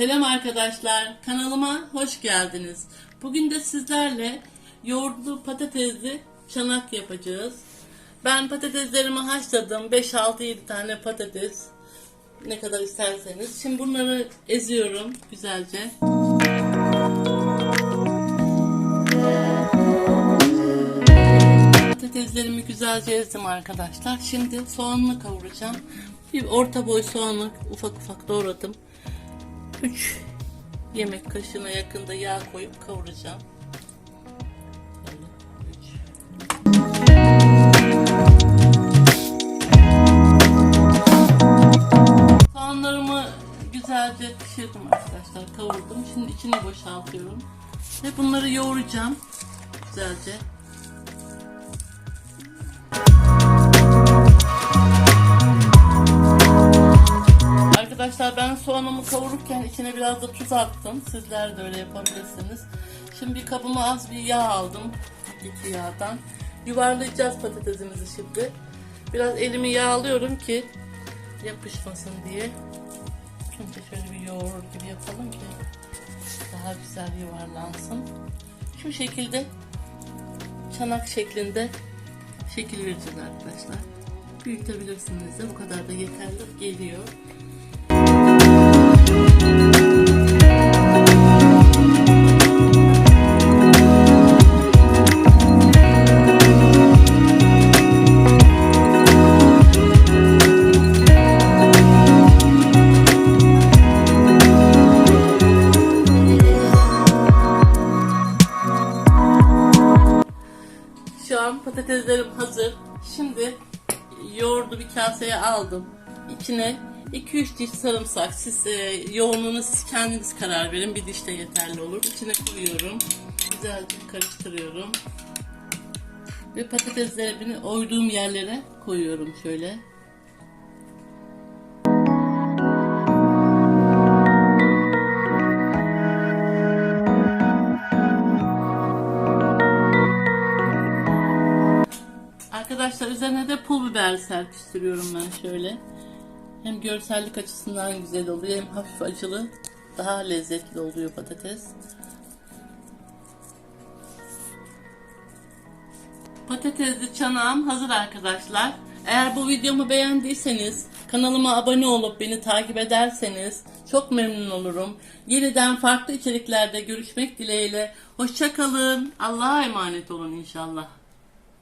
Selam arkadaşlar, kanalıma hoş geldiniz. Bugün de sizlerle yoğurtlu patatesli çanak yapacağız. Ben patateslerimi haşladım. 5-6-7 tane patates. Ne kadar isterseniz. Şimdi bunları eziyorum güzelce. Patateslerimi güzelce ezdim arkadaşlar. Şimdi soğanını kavuracağım. Bir orta boy soğanı ufak ufak doğradım. 3 yemek kaşığına yakında yağ koyup kavuracağım. Soğanlarımı güzelce pişirdim arkadaşlar. Kavurdum. Şimdi içine boşaltıyorum. Ve bunları yoğuracağım. Güzelce. Soğanımı kavururken içine biraz da tuz attım. Sizler de öyle yapabilirsiniz. Şimdi bir kabıma az bir yağ aldım. İki yağdan. Yuvarlayacağız patatesimizi şimdi. Biraz elimi yağlıyorum ki yapışmasın diye. Şimdi şöyle bir yoğurur gibi yapalım ki daha güzel yuvarlansın. Şu şekilde çanak şeklinde şekil vereceğiz arkadaşlar. Büyütebilirsiniz de bu kadar da yeterli geliyor. An patateslerim hazır. Şimdi yoğurdu bir kaseye aldım. İçine 2-3 diş sarımsak. Siz e, yoğunluğunu siz kendiniz karar verin. Bir diş de yeterli olur. İçine koyuyorum. Güzelce karıştırıyorum. Ve patateslerimi oyduğum yerlere koyuyorum şöyle. Arkadaşlar üzerine de pul biber serpiştiriyorum ben şöyle. Hem görsellik açısından güzel oluyor hem hafif acılı. Daha lezzetli oluyor patates. Patatesli çanağım hazır arkadaşlar. Eğer bu videomu beğendiyseniz kanalıma abone olup beni takip ederseniz çok memnun olurum. Yeniden farklı içeriklerde görüşmek dileğiyle. Hoşçakalın. Allah'a emanet olun inşallah.